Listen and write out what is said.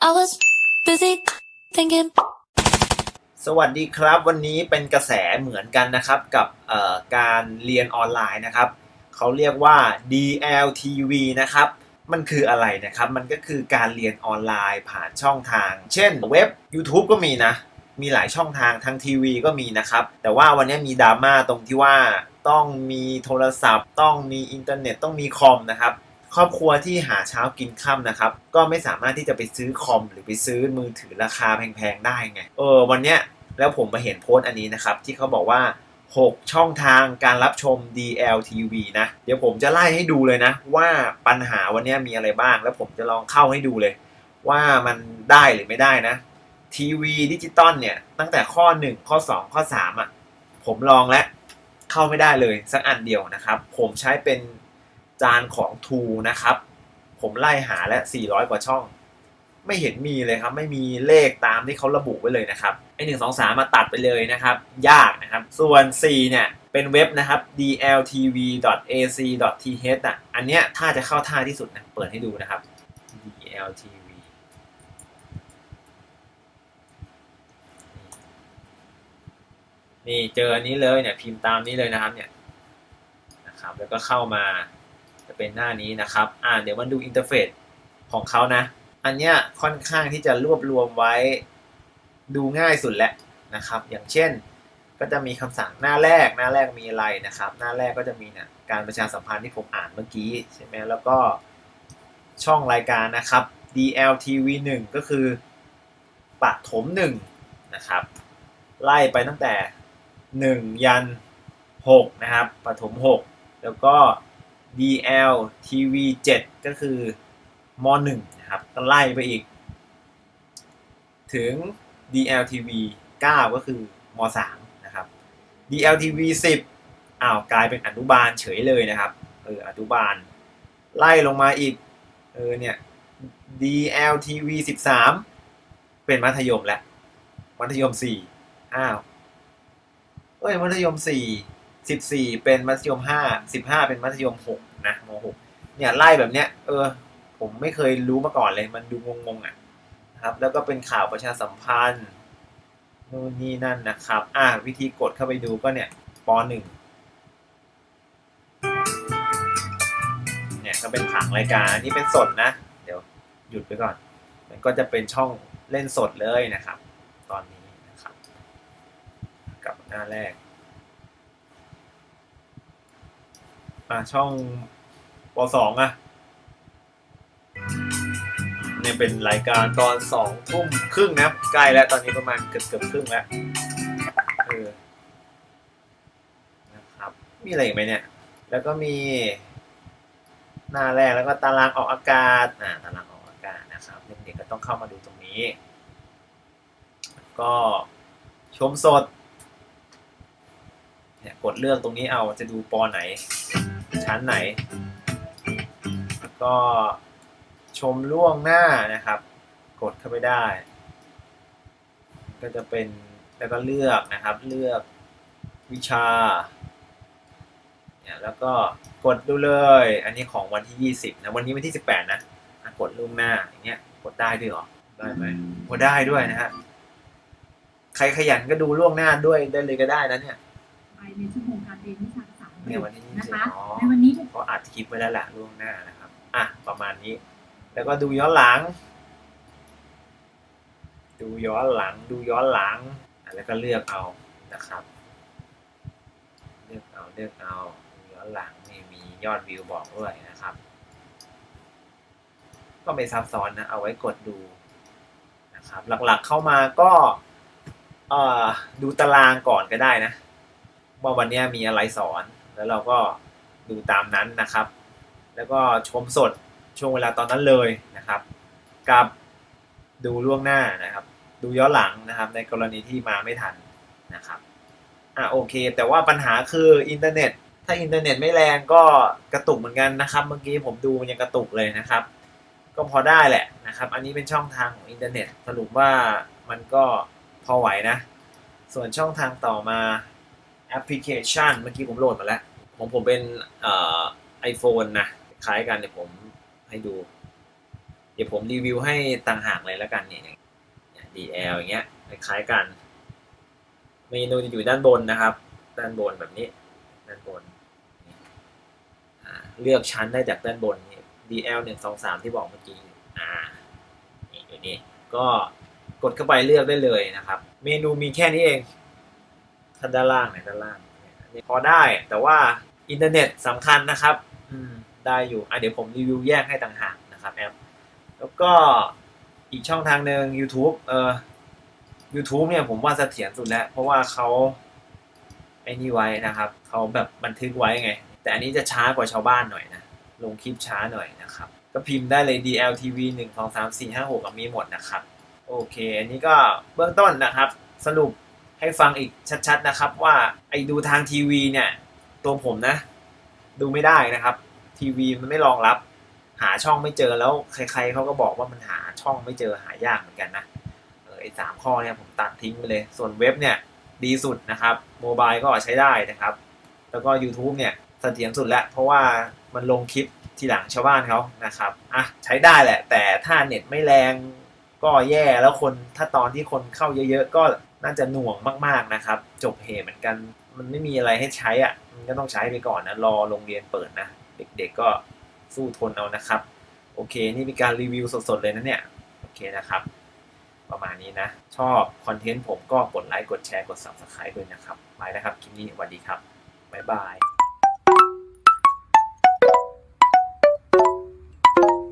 I was busy thinking. สวัสดีครับวันนี้เป็นกระแสเหมือนกันนะครับกับการเรียนออนไลน์นะครับเขาเรียกว่า DLTV นะครับมันคืออะไรนะครับมันก็คือการเรียนออนไลน์ผ่านช่องทาง เช่นเว็บ YouTube ก็มีนะ มีหลายช่องทางทางทีวีก็มีนะครับ แต่ว่าวันนี้มีดราม่าตรงที่ว่าต้องมีโทรศัพท์ ต้องมีอินเทอร์เน็ตต้องมีคอมนะครับ ครอบครัวที่หาเช้ากินค่ำนะครับ ก็ไม่สามารถที่จะไปซื้อคอมหรือไปซื้อมือถือราคาแพงๆได้ไงเออวันเนี้ยแล้วผมมาเห็นโพสต์อันนี้นะครับ ที่เขาบอกว่า 6 ช่องทางการรับชม DLTV นะ เดี๋ยวผมจะไล่ให้ดูเลยนะ ว่าปัญหาวันนี้มีอะไรบ้าง แล้วผมจะลองเข้าให้ดูเลย ว่ามันได้หรือไม่ได้นะ ทีวีดิจิตอลเนี่ย ตั้งแต่ข้อ 1 ข้อ 2 ข้อ 3อะผมลองแล้วเข้าไม่ได้เลยสักอันเดียวนะครับ ผมใช้เป็น จานของ t ูนะครับ ผมไล่หาแล้ว400 กว่าช่อง ไม่เห็นมีเลยครับ ไม่มีเลขตามที่เขาระบุไว้เลยนะครับไอหนึ่งสองสามมาตัดไปเลยนะครับ ยากนะครับ ส่วน4เนี่ย เป็นเว็บนะครับ dltv.ac.th อะอันเนี้ยถ้าจะเข้าท่าที่สุดนะ เปิดให้ดูนะครับ dltv นี่เจออันนี้เลยเนี่ย พิมพ์ตามนี้เลยนะครับเนี่ยนะครับ แล้วก็เข้ามา จะเป็นหน้านี้นะครับ อ่าเดี๋ยวมันดูอินเทอร์เฟซของเขานะ อันเนี้ยค่อนข้างที่จะรวบรวมไว้ดูง่ายสุดแหละนะครับ อย่างเช่นก็จะมีคำสั่งหน้าแรกหน้าแรกมีอะไรนะครับ หน้าแรกก็จะมีเนี่ยการประชาสัมพันธ์ที่ผมอ่านเมื่อกี้ใช่ไหมแล้วก็ช่องรายการนะครับ DLTV 1ก็คือปฐม1นะครับ ไล่ไปตั้งแต่ 1 ยัน6นะครับปฐม6 แล้วก็ DL TV 7ก็คือม .1 นะครับก็ไล่ไปอีก ถึง DL TV 9 ก็คือม .3 นะครับ DL TV 10อ้าวกลายเป็นอนุบาลเฉยเลยนะครับเอออนุบาล ไล่ลงมาอีกเออเนี่ย DL TV 13 เป็นมัธยมแล้ว มัธยม 4 อ้าวเอ้ยมัธยม 4 14เป็นมัธยม5 15เป็นมัธยม6นะม6เนี่ยไล่แบบเนี้ยเออ ผมไม่เคยรู้มาก่อนเลยมันดูงงๆอะนะครับ แล้วก็เป็นข่าวประชาสัมพันธ์นู่นนี่นั่นนะครับ อ่าวิธีกดเข้าไปดูก็เนี่ยป .1 เนี่ยก็เป็นผังรายการอันนี้เป็นสดนะ เดี๋ยวหยุดไปก่อน มันก็จะเป็นช่องเล่นสดเลยนะครับ ตอนนี้นะครับ กับหน้าแรก อ่าช่องปสองอะเนี่ยเป็นรายการตอนสองทุ่มครึ่งนะใกล้แล้วตอนนี้ประมาณเกือบเกือบครึ่งแล้วเออนะครับมีอะไรอีกไหมเนี่ย แล้วก็มีหน้าแรกแล้วก็ตารางออกอากาศอ่าตารางออกอากาศนะครับเด็กๆก็ต้องเข้ามาดูตรงนี้ ก็ชมสดเนี่ยกดเลือกตรงนี้เอาจะดูปอไหน ชั้นไหน ก็ชมล่วงหน้านะครับ กดเข้าไปได้ ก็จะเป็นแล้วก็เลือกนะครับ เลือกวิชาเนี่ยแล้วก็กดดูเลย อันนี้ของวันที่ 20นะวันนี้วันที่ 18 นะอะกดล่วงหน้าอย่างเงี้ยกดได้ด้วยหรอได้ไหมกดได้ด้วยนะฮะใครขยันก็ดูล่วงหน้าด้วยได้เลยก็ได้นะเนี่ยไปในชั่วโมงการเรียนวิ ชาภาษาอังกฤเนี่ยษวันที่นะคะ20อ๋อในวันนี้ก็อัดคลิปไว้แล้วแหละล่วงหน้านะครับอะประมาณนี้ แล้วก็ดูย้อนหลัง ดูย้อนหลัง ดูย้อนหลังอะแล้วก็เลือกเอานะครับ เลือกเอาเลือกเอาดูย้อนหลังนี่มียอดวิวบอกด้วยนะครับ ก็ไม่ซับซ้อนนะ เอาไว้กดดูนะครับ หลักๆเข้ามาก็เอ่อดูตารางก่อนก็ได้นะ ว่าวันนี้มีอะไรสอน แล้วเราก็ดูตามนั้นนะครับ แล้วก็ชมสดช่วงเวลาตอนนั้นเลยนะครับ กับดูล่วงหน้านะครับ ดูย้อนหลังนะครับ ในกรณีที่มาไม่ทันนะครับอะโอเค แต่ว่าปัญหาคืออินเทอร์เน็ต ถ้าอินเทอร์เน็ตไม่แรงก็กระตุกเหมือนกันนะครับ เมื่อกี้ผมดูมันยังกระตุกเลยนะครับ ก็พอได้แหละนะครับ อันนี้เป็นช่องทางของอินเทอร์เน็ต สรุปว่ามันก็พอไหวนะ ส่วนช่องทางต่อมา แอปพลิเคชัน เมื่อกี้ผมโหลดมาแล้วของผมเป็นไอโฟนนะคล้ายกันเดี๋ยวผมให้ดู เดี๋ยวผมรีวิวให้ต่างหากเลยแล้วกันเนี่ยเนี่ย DL อย่างเงี้ยคล้ายกัน เมนูจะอยู่ด้านบนนะครับ ด้านบนแบบนี้ ด้านบนเลือกชั้นได้จากด้านบนนี่ DL หนึ่งสองสามที่บอกเมื่อกี้ อ่านี่อยู่นี่ก็กดเข้าไปเลือกได้เลยนะครับ เมนูมีแค่นี้เอง ท่านด้านล่างเนี่ยด้านล่างเนี่ยพอได้แต่ว่าอินเทอร์เน็ตสำคัญนะครับ อืมได้อยู่อะเดี๋ยวผมรีวิวแยกให้ต่างหากนะครับแอปแล้วก็อีกช่องทางหนึ่ง YouTube เอ่อ YouTube เนี่ยผมว่าเสถียรสุดแล้ว เพราะว่าเขาไอ้นี่ไว้นะครับเขาแบบบันทึกไว้ไง แต่อันนี้จะช้ากว่าชาวบ้านหน่อยนะ ลงคลิปช้าหน่อยนะครับ ก็พิมพ์ได้เลย DLTV 1 2 3 4 5 6กับมีหมดนะครับ โอเค อันนี้ก็เบื้องต้นนะครับ สรุป ให้ฟังอีกชัดๆนะครับ ว่าไอ้ดูทางทีวีเนี่ย ตัวผมนะ ดูไม่ได้นะครับ ทีวีมันไม่รองรับ หาช่องไม่เจอแล้วใคร ๆเขาก็บอกว่ามันหาช่องไม่เจอหายากเหมือนกันนะเออไอ้สามข้อเนี่ยผมตัดทิ้งไปเลย ส่วนเว็บเนี่ยดีสุดนะครับโมบายก็ใช้ได้นะครับ แล้วก็ YouTube เนี่ยเสถียรสุดแล้ว เพราะว่ามันลงคลิปทีหลังชาวบ้านเขานะครับอะใช้ได้แหละ แต่ถ้าเน็ตไม่แรงก็แย่แล้วคนถ้าตอนที่คนเข้าเยอะๆ ก็ น่าจะหน่วงมากๆนะครับ จบเหตุเหมือนกัน มันไม่มีอะไรให้ใช้อะมันก็ต้องใช้ไปก่อนนะ รอโรงเรียนเปิดนะ เด็กๆก็สู้ทนเอานะครับ โอเค นี่เป็นการรีวิวสดๆเลยนะเนี่ย โอเคนะครับ ประมาณนี้นะ ชอบคอนเทนต์ผมก็กดไลค์ กดแชร์ กด subscribe ด้วยนะครับ ไปแล้วครับ คลิปนี้สวัสดีครับ บ๊ายบาย